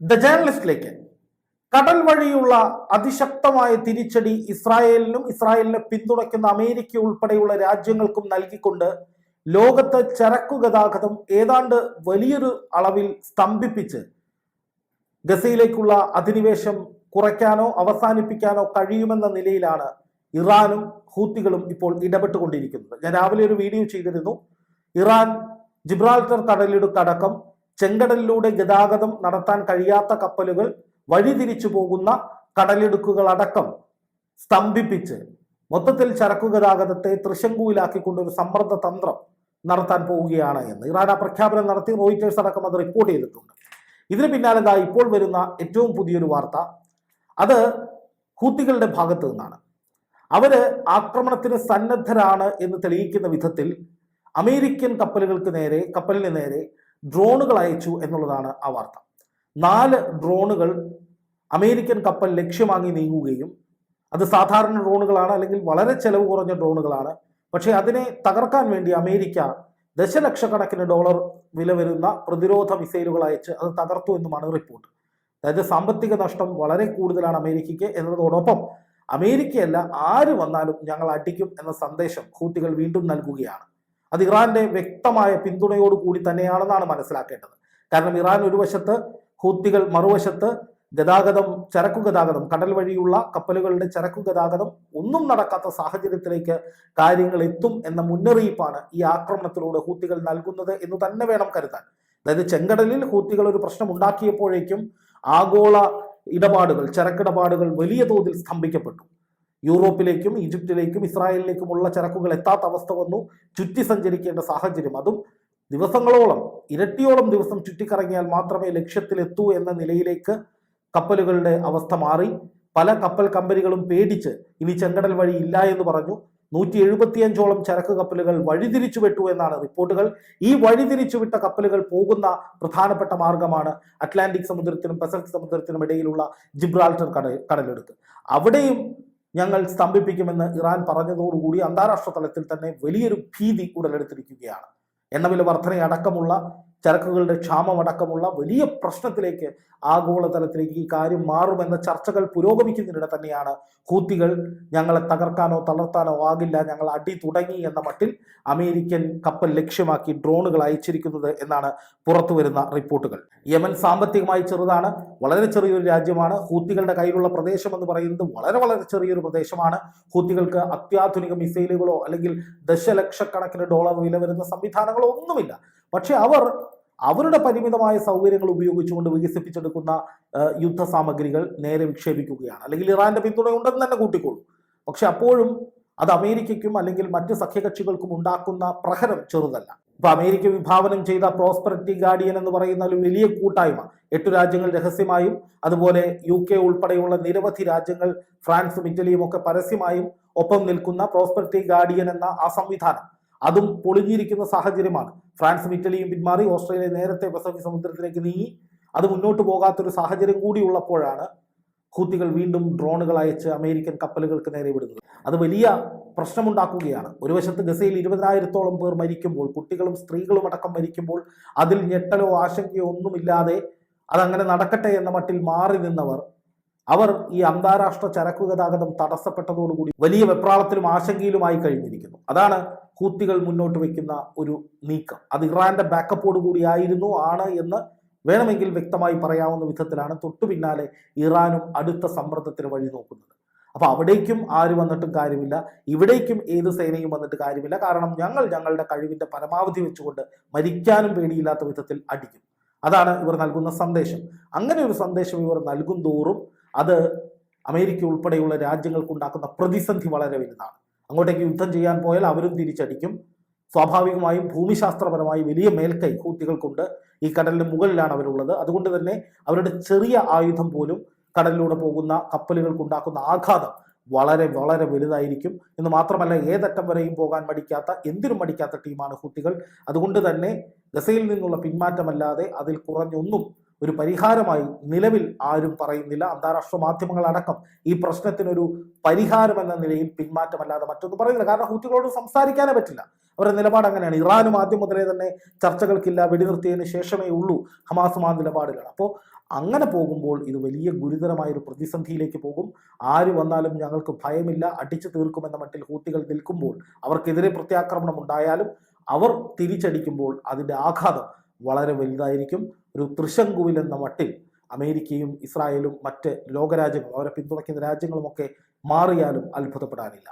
The ജേർണലിസ്റ്റിലേക്ക് കടൽ വഴിയുള്ള അതിശക്തമായ തിരിച്ചടി ഇസ്രായേലിനും ഇസ്രായേലിനെ പിന്തുണയ്ക്കുന്ന അമേരിക്ക ഉൾപ്പെടെയുള്ള രാജ്യങ്ങൾക്കും നൽകിക്കൊണ്ട് ലോകത്ത് ചരക്കു ഗതാഗതം ഏതാണ്ട് വലിയൊരു അളവിൽ സ്തംഭിപ്പിച്ച് ഗസയിലേക്കുള്ള അധിനിവേശം കുറയ്ക്കാനോ അവസാനിപ്പിക്കാനോ കഴിയുമെന്ന നിലയിലാണ് ഇറാനും ഹൂത്തികളും ഇപ്പോൾ ഇടപെട്ടുകൊണ്ടിരിക്കുന്നത്. ഞാൻ രാവിലെ ഒരു വീഡിയോ ചെയ്തിരുന്നു. ഇറാൻ ജിബ്രാൾട്ടർ കടലിടുക്കടക്കം ചെങ്കടലിലൂടെ ഗതാഗതം നടത്താൻ കഴിയാത്ത കപ്പലുകൾ വഴിതിരിച്ചു പോകുന്ന കടലിടുക്കുകളടക്കം സ്തംഭിപ്പിച്ച് മൊത്തത്തിൽ ചരക്കു ഗതാഗതത്തെ തൃശങ്കുവിലാക്കിക്കൊണ്ട് ഒരു സമ്മർദ്ദ തന്ത്രം നടത്താൻ പോവുകയാണ് എന്ന് ഇറാൻ ആ പ്രഖ്യാപനം നടത്തി റോയിറ്റേഴ്സ് അടക്കം അത് റിപ്പോർട്ട് ചെയ്തിട്ടുണ്ട്. ഇതിന് പിന്നാലെ എന്താ ഇപ്പോൾ വരുന്ന ഏറ്റവും പുതിയൊരു വാർത്ത. അത് ഹൂത്തികളുടെ ഭാഗത്തു നിന്നാണ്. അവർ ആക്രമണത്തിന് സന്നദ്ധരാണ് എന്ന് തെളിയിക്കുന്ന വിധത്തിൽ അമേരിക്കൻ കപ്പലുകൾക്ക് നേരെ കപ്പലിന് നേരെ ഡ്രോണുകൾ അയച്ചു എന്നുള്ളതാണ് ആ വാർത്ത. നാല് ഡ്രോണുകൾ അമേരിക്കൻ കപ്പൽ ലക്ഷ്യമാങ്ങി നീങ്ങുകയും അത് സാധാരണ ഡ്രോണുകളാണ് അല്ലെങ്കിൽ വളരെ ചെലവ് കുറഞ്ഞ ഡ്രോണുകളാണ്. പക്ഷേ അതിനെ തകർക്കാൻ വേണ്ടി അമേരിക്ക ദശലക്ഷക്കണക്കിന് ഡോളർ വില വരുന്ന പ്രതിരോധ മിസൈലുകൾ അയച്ച് അത് തകർത്തു എന്നുമാണ് റിപ്പോർട്ട്. അതായത് സാമ്പത്തിക നഷ്ടം വളരെ കൂടുതലാണ് അമേരിക്കയ്ക്ക് എന്നതോടൊപ്പം അമേരിക്കയല്ല ആര് വന്നാലും ഞങ്ങൾ അടിക്കും എന്ന സന്ദേശം ഹൂത്തികൾ വീണ്ടും നൽകുകയാണ്. അത് ഇറാന്റെ വ്യക്തമായ പിന്തുണയോടുകൂടി തന്നെയാണെന്നാണ് മനസ്സിലാക്കേണ്ടത്. കാരണം ഇറാൻ ഒരു വശത്ത് ഹൂത്തികൾ മറുവശത്ത് ഗതാഗതം ചരക്കു ഗതാഗതം കടൽ വഴിയുള്ള കപ്പലുകളുടെ ചരക്കു ഗതാഗതം ഒന്നും നടക്കാത്ത സാഹചര്യത്തിലേക്ക് കാര്യങ്ങൾ എത്തും എന്ന മുന്നറിയിപ്പാണ് ഈ ആക്രമണത്തിലൂടെ ഹൂത്തികൾ നൽകുന്നത് എന്ന് തന്നെ വേണം കരുതാൻ. അതായത് ചെങ്കടലിൽ ഹൂത്തികൾ ഒരു പ്രശ്നം ഉണ്ടാക്കിയപ്പോഴേക്കും ആഗോള ഇടപാടുകൾ ചരക്കിടപാടുകൾ വലിയ തോതിൽ സ്തംഭിക്കപ്പെട്ടു. യൂറോപ്പിലേക്കും ഈജിപ്തിലേക്കും ഇസ്രായേലിലേക്കുമുള്ള ചരക്കുകൾ എത്താത്ത അവസ്ഥ വന്നു. ചുറ്റി സഞ്ചരിക്കേണ്ട സാഹചര്യം. അതും ദിവസങ്ങളോളം ഇരട്ടിയോളം ദിവസം ചുറ്റിക്കറങ്ങിയാൽ മാത്രമേ ലക്ഷ്യത്തിലെത്തൂ എന്ന നിലയിലേക്ക് കപ്പലുകളുടെ അവസ്ഥ മാറി. പല കപ്പൽ കമ്പനികളും പേടിച്ച് ഇനി ചെങ്കടൽ വഴി ഇല്ല എന്ന് പറഞ്ഞു. നൂറ്റി എഴുപത്തിയഞ്ചോളം ചരക്ക് കപ്പലുകൾ വഴിതിരിച്ചു വിട്ടു എന്നാണ് റിപ്പോർട്ടുകൾ. ഈ വഴിതിരിച്ചു വിട്ട കപ്പലുകൾ പോകുന്ന പ്രധാനപ്പെട്ട മാർഗമാണ് അറ്റ്ലാന്റിക് സമുദ്രത്തിനും പസഫിക് സമുദ്രത്തിനും ഇടയിലുള്ള ജിബ്രാൾട്ടർ കടൽ കടലെടുത്ത് അവിടെയും ഞങ്ങൾ സ്തംഭിപ്പിക്കുമെന്ന് ഇറാൻ പറഞ്ഞതോടുകൂടി അന്താരാഷ്ട്ര തലത്തിൽ തന്നെ വലിയൊരു ഭീതി ഉടലെടുത്തിരിക്കുകയാണ്. എണ്ണവില വർധനയടക്കമുള്ള ചരക്കുകളുടെ ക്ഷാമമടക്കമുള്ള വലിയ പ്രശ്നത്തിലേക്ക് ആഗോളതലത്തിലേക്ക് ഈ കാര്യം മാറുമെന്ന ചർച്ചകൾ പുരോഗമിക്കുന്നതിനിടെ തന്നെയാണ്. ഹൂത്തികൾ ഞങ്ങളെ തകർക്കാനോ തളർത്താനോ ആകില്ല ഞങ്ങൾ അടി തുടങ്ങി എന്ന മട്ടിൽ അമേരിക്കൻ കപ്പൽ ലക്ഷ്യമാക്കി ഡ്രോണുകൾ അയച്ചിരിക്കുന്നത് എന്നാണ് പുറത്തു വരുന്ന റിപ്പോർട്ടുകൾ. യമൻ സാമ്പത്തികമായി ചെറുതാണ് വളരെ ചെറിയൊരു രാജ്യമാണ്. ഹൂത്തികളുടെ കയ്യിലുള്ള പ്രദേശം എന്ന് പറയുന്നത് വളരെ വളരെ ചെറിയൊരു പ്രദേശമാണ്. ഹൂത്തികൾക്ക് അത്യാധുനിക മിസൈലുകളോ അല്ലെങ്കിൽ ദശലക്ഷക്കണക്കിന് ഡോളർ വില വരുന്ന സംവിധാനങ്ങളോ ഒന്നുമില്ല. പക്ഷെ അവർ അവരുടെ പരിമിതമായ സൗകര്യങ്ങൾ ഉപയോഗിച്ചുകൊണ്ട് വികസിപ്പിച്ചെടുക്കുന്ന യുദ്ധ സാമഗ്രികൾ നേരെ വിക്ഷേപിക്കുകയാണ്. അല്ലെങ്കിൽ ഇറാന്റെ പിന്തുണ ഉണ്ടെന്ന് തന്നെ കൂട്ടിക്കോളൂ. പക്ഷെ അപ്പോഴും അത് അമേരിക്കയ്ക്കും അല്ലെങ്കിൽ മറ്റ് സഖ്യകക്ഷികൾക്കും ഉണ്ടാക്കുന്ന പ്രഹരം ചെറുതല്ല. ഇപ്പൊ അമേരിക്ക വിഭാവനം ചെയ്ത പ്രോസ്പെറിറ്റി ഗാർഡിയൻ എന്ന് പറയുന്ന ഒരു വലിയ കൂട്ടായ്മ എട്ടു രാജ്യങ്ങൾ രഹസ്യമായും അതുപോലെ യു കെ ഉൾപ്പെടെയുള്ള നിരവധി രാജ്യങ്ങൾ ഫ്രാൻസും ഇറ്റലിയും ഒക്കെ പരസ്യമായും ഒപ്പം നിൽക്കുന്ന പ്രോസ്പെറിറ്റി ഗാർഡിയൻ എന്ന ആ സംവിധാനം. അതും പൊളിഞ്ഞിരിക്കുന്ന സാഹചര്യമാണ്. ഫ്രാൻസും ഇറ്റലിയും പിന്മാറി ഓസ്ട്രേലിയ നേരത്തെ പസഫിക് സമുദ്രത്തിലേക്ക് നീങ്ങി. അത് മുന്നോട്ട് പോകാത്തൊരു സാഹചര്യം കൂടി ഉള്ളപ്പോഴാണ് ഹൂത്തികൾ വീണ്ടും ഡ്രോണുകൾ അയച്ച് അമേരിക്കൻ കപ്പലുകൾക്ക് നേരെ വിടുന്നത്. അത് വലിയ പ്രശ്നമുണ്ടാക്കുകയാണ്. ഒരു വശത്ത് ഗസയിൽ ഇരുപതിനായിരത്തോളം പേർ മരിക്കുമ്പോൾ കുട്ടികളും സ്ത്രീകളും അടക്കം മരിക്കുമ്പോൾ അതിൽ ഞെട്ടലോ ആശങ്കയോ ഒന്നുമില്ലാതെ അതങ്ങനെ നടക്കട്ടെ എന്ന മട്ടിൽ മാറി നിന്നവർ അവർ ഈ അന്താരാഷ്ട്ര ചരക്കു ഗതാഗതം തടസ്സപ്പെട്ടതോടുകൂടി വലിയ വെപ്രാളത്തിലും ആശങ്കയിലുമായി കഴിഞ്ഞിരിക്കുന്നു. അതാണ് ഹൂത്തികൾ മുന്നോട്ട് വയ്ക്കുന്ന ഒരു നീക്കം. അത് ഇറാന്റെ ബാക്കപ്പോട് കൂടിയായിരുന്നു ആണ് എന്ന് വേണമെങ്കിൽ വ്യക്തമായി പറയാവുന്ന വിധത്തിലാണ് തൊട്ടു പിന്നാലെ ഇറാനും അടുത്ത സമ്മർദ്ദത്തിന് വഴി നോക്കുന്നത്. അപ്പൊ അവിടേക്കും ആര് വന്നിട്ടും കാര്യമില്ല. ഇവിടേക്കും ഏത് സേനയും വന്നിട്ട് കാര്യമില്ല. കാരണം ഞങ്ങൾ ഞങ്ങളുടെ കഴിവിന്റെ പരമാവധി വെച്ചുകൊണ്ട് മരിക്കാനും പേടിയില്ലാത്ത വിധത്തിൽ അടിക്കും. അതാണ് ഇവർ നൽകുന്ന സന്ദേശം. അങ്ങനെ ഒരു സന്ദേശം ഇവർ നൽകും തോറും അത് അമേരിക്ക ഉൾപ്പെടെയുള്ള രാജ്യങ്ങൾക്കുണ്ടാക്കുന്ന പ്രതിസന്ധി വളരെ വലുതാണ്. അങ്ങോട്ടേക്ക് യുദ്ധം ചെയ്യാൻ പോയാൽ അവരും തിരിച്ചടിക്കും. സ്വാഭാവികമായും ഭൂമിശാസ്ത്രപരമായി വലിയ മേൽക്കൈ ഹൂത്തികൾക്കുണ്ട് ഈ കടലിന് മുകളിലാണ് അവരുള്ളത്. അതുകൊണ്ട് തന്നെ അവരുടെ ചെറിയ ആയുധം പോലും കടലിലൂടെ പോകുന്ന കപ്പലുകൾക്കുണ്ടാക്കുന്ന ആഘാതം വളരെ വളരെ വലുതായിരിക്കും. എന്ന് മാത്രമല്ല ഏതറ്റം വരെയും പോകാൻ മടിക്കാത്ത എന്തിനും മടിക്കാത്ത ടീമാണ് ഹൂത്തികൾ. അതുകൊണ്ട് തന്നെ ഗസയിൽ നിന്നുള്ള പിന്മാറ്റമല്ലാതെ അതിൽ കുറഞ്ഞൊന്നും ഒരു പരിഹാരമായി നിലവിൽ ആരും പറയുന്നില്ല. അന്താരാഷ്ട്ര മാധ്യമങ്ങളടക്കം ഈ പ്രശ്നത്തിനൊരു പരിഹാരം എന്ന നിലയിൽ പിന്മാറ്റമല്ലാതെ മറ്റൊന്നും പറയുന്നില്ല. കാരണം ഹൂത്തികളോട് സംസാരിക്കാനേ പറ്റില്ല. അവരുടെ നിലപാട് അങ്ങനെയാണ്. ഇറാനും ആദ്യം മുതലേ തന്നെ ചർച്ചകൾക്കില്ല വെടിനിർത്തിയതിന് ശേഷമേ ഉള്ളൂ ഹമാസും ആ നിലപാടുകൾ അപ്പോൾ അങ്ങനെ പോകുമ്പോൾ ഇത് വലിയ ഗുരുതരമായ ഒരു പ്രതിസന്ധിയിലേക്ക് പോകും. ആര് വന്നാലും ഞങ്ങൾക്ക് ഭയമില്ല അടിച്ചു തീർക്കുമെന്ന മട്ടിൽ ഹൂത്തികൾ നിൽക്കുമ്പോൾ അവർക്കെതിരെ പ്രത്യാക്രമണം ഉണ്ടായാലും അവർ തിരിച്ചടിക്കുമ്പോൾ അതിന്റെ ആഘാതം വളരെ വലുതായിരിക്കും. ഒരു തൃശങ്കുവിൽ എന്ന മട്ടിൽ അമേരിക്കയും ഇസ്രായേലും മറ്റ് ലോകരാജ്യങ്ങളും അവരെ പിന്തുണയ്ക്കുന്ന രാജ്യങ്ങളുമൊക്കെ മാറിയാലും അത്ഭുതപ്പെടാനില്ല.